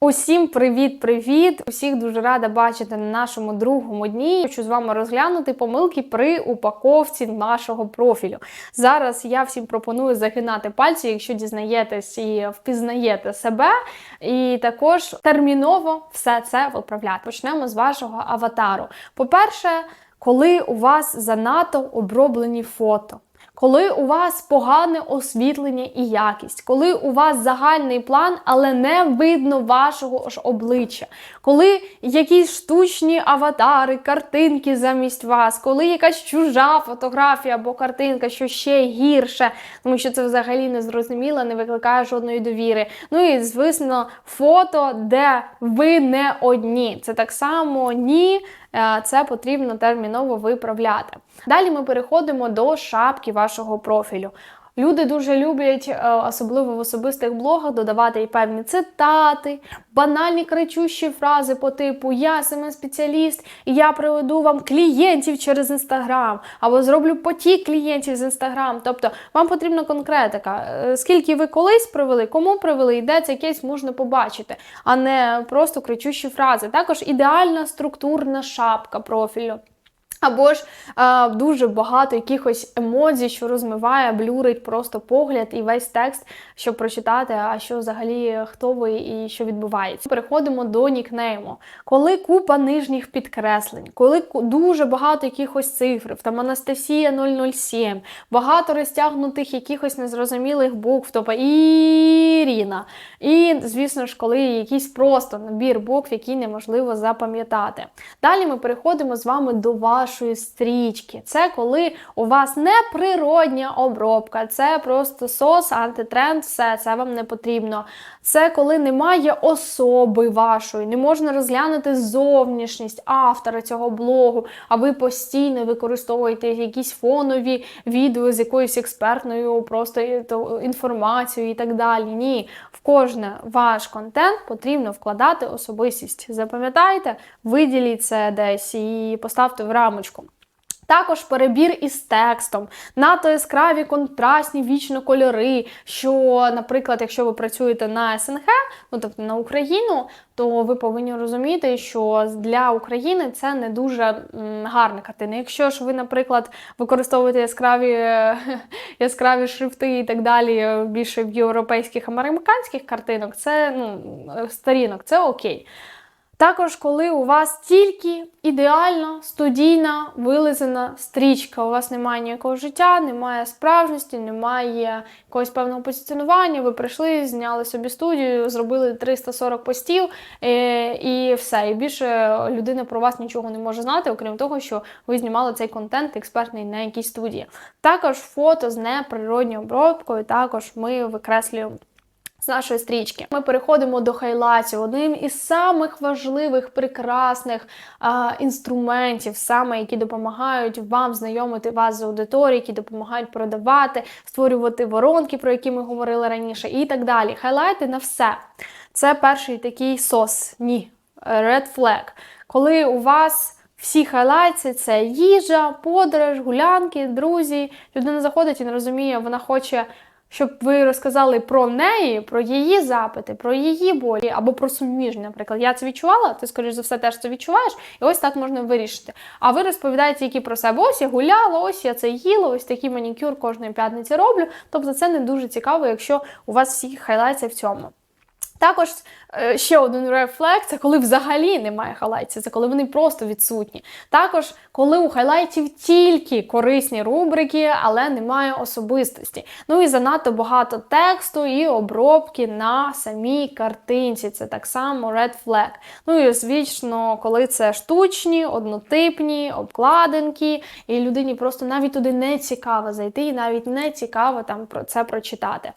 Усім привіт-привіт! Усіх дуже рада бачити на нашому другому дні. Хочу з вами розглянути помилки при упаковці нашого профілю. Зараз я всім пропоную загинати пальці, якщо дізнаєтесь і впізнаєте себе, і також терміново все це виправляти. Почнемо з вашого аватару. По-перше, коли у вас занадто оброблені фото. Коли у вас погане освітлення і якість, коли у вас загальний план, але не видно вашого ж обличчя, коли якісь штучні аватари, картинки замість вас, коли якась чужа фотографія або картинка, що ще гірше, тому що це взагалі не зрозуміло, не викликає жодної довіри. Ну і звісно, фото, де ви не одні. Це так само ні. Е, це потрібно терміново виправляти. Далі ми переходимо до шапки вашого профілю. Люди дуже люблять, е, особливо в особистих блогах, додавати і певні цитати, банальні кричущі фрази по типу Я саме спеціаліст, і я приведу вам клієнтів через інстаграм, або зроблю потік клієнтів з інстаграм. Тобто вам потрібна конкретика. Е, Скільки ви колись привели, кому привели, і де цей кейс можна побачити, а не просто кричущі фрази. Також ідеальна структурна шапка профілю. Або ж е, дуже багато якихось емодзій, що розмиває, блюрить просто погляд і весь текст, щоб прочитати, а що взагалі хто ви і що відбувається. Переходимо до нікнейму. Коли купа нижніх підкреслень, коли дуже багато якихось цифр, там Анастасія 007, багато розтягнутих якихось незрозумілих букв, тобто Ірина. І, звісно ж, коли якийсь просто набір букв, які неможливо запам'ятати. Далі ми переходимо з вами до вашої стрічки. Це коли у вас не природня обробка, це просто сос, антитренд, все це вам не потрібно. Це коли немає особи вашої, не можна розглянути зовнішність автора цього блогу, а ви постійно використовуєте якісь фонові відео з якоюсь експертною просто інформацією і так далі. Ні, в кожне ваш контент потрібно вкладати особистість. Запам'ятайте, виділіть це десь і поставте в рамочку. Також перебір із текстом, надто яскраві контрастні вічно кольори. Що, наприклад, якщо ви працюєте на СНГ, ну тобто на Україну, то ви повинні розуміти, що для України це не дуже гарна картина. Якщо ж ви, наприклад, використовуєте яскраві, яскраві шрифти і так далі, більше в європейських американських картинок, це ну, сторінок, це окей. Також, коли у вас тільки ідеальна, студійна, вилизана стрічка, у вас немає ніякого життя, немає справжності, немає якогось певного позиціонування. Ви прийшли, зняли собі студію, зробили 340 постів е, і все. І більше людина про вас нічого не може знати, окрім того, що ви знімали цей контент експертний на якійсь студії. Також фото з неприродньою обробкою, також ми викреслюємо з нашої стрічки. Ми переходимо до хайлайтів. Одним із самих важливих, прекрасних а, інструментів, саме які допомагають вам знайомити вас з аудиторією, які допомагають продавати, створювати воронки, про які ми говорили раніше, і так далі. Хайлайти на все. Це перший такий сос. Ні. Red flag. Коли у вас всі хайлайти це їжа, подорож, гулянки, друзі. Людина заходить і не розуміє, вона хоче щоб ви розказали про неї, про її запити, про її болі або про суміжні. Наприклад, я це відчувала, ти, скоріш за все, теж це відчуваєш, і ось так можна вирішити. А ви розповідаєте тільки про себе. Ось я гуляла, ось я це їла, ось такий манікюр кожної п'ятниці роблю. Тобто це не дуже цікаво, якщо у вас всі хайлайці в цьому. Також е, ще один flag – це коли взагалі немає хайлайтів, це коли вони просто відсутні. Також, коли у хайлайтів тільки корисні рубрики, але немає особистості. Ну і занадто багато тексту і обробки на самій картинці. Це так само red flag. Ну і звісно, коли це штучні, однотипні, обкладинки, і людині просто навіть туди не цікаво зайти, і навіть не цікаво там про це прочитати.